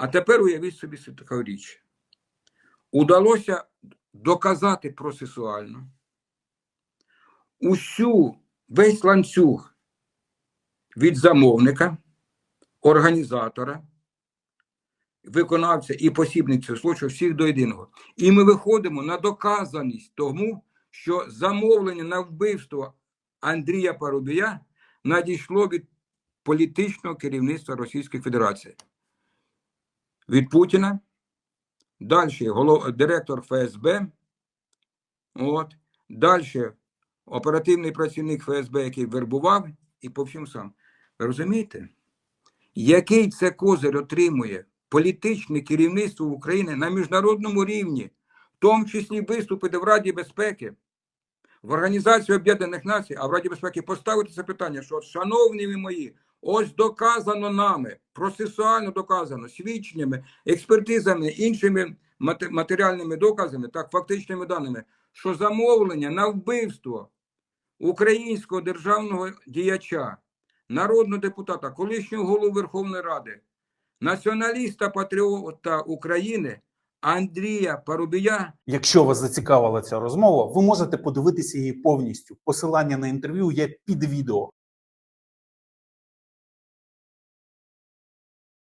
А тепер уявіть собі таку річ. Удалося доказати процесуально усю весь ланцюг від замовника, організатора, виконавця і посібник цього злочину всіх до єдиного. І ми виходимо на доказаність тому, що замовлення на вбивство Андрія Парубія надійшло від політичного керівництва Російської Федерації. Від Путіна, далі голов... директор ФСБ, от, далі оперативний працівник ФСБ, який вербував, і по всьому сам. Розумієте, який це козир отримує політичне керівництво України на міжнародному рівні, в тому числі виступити в Раді безпеки, в Організації Об'єднаних Націй, а в Раді безпеки поставити це питання, що, шановні мої, ось доказано нами, процесуально доказано, свідченнями, експертизами, іншими матеріальними доказами, так, фактичними даними, що замовлення на вбивство українського державного діяча, народного депутата, колишнього голови Верховної Ради, націоналіста патріота України Андрія Парубія Якщо вас зацікавила ця розмова, ви можете подивитися її повністю. Посилання на інтерв'ю є під відео.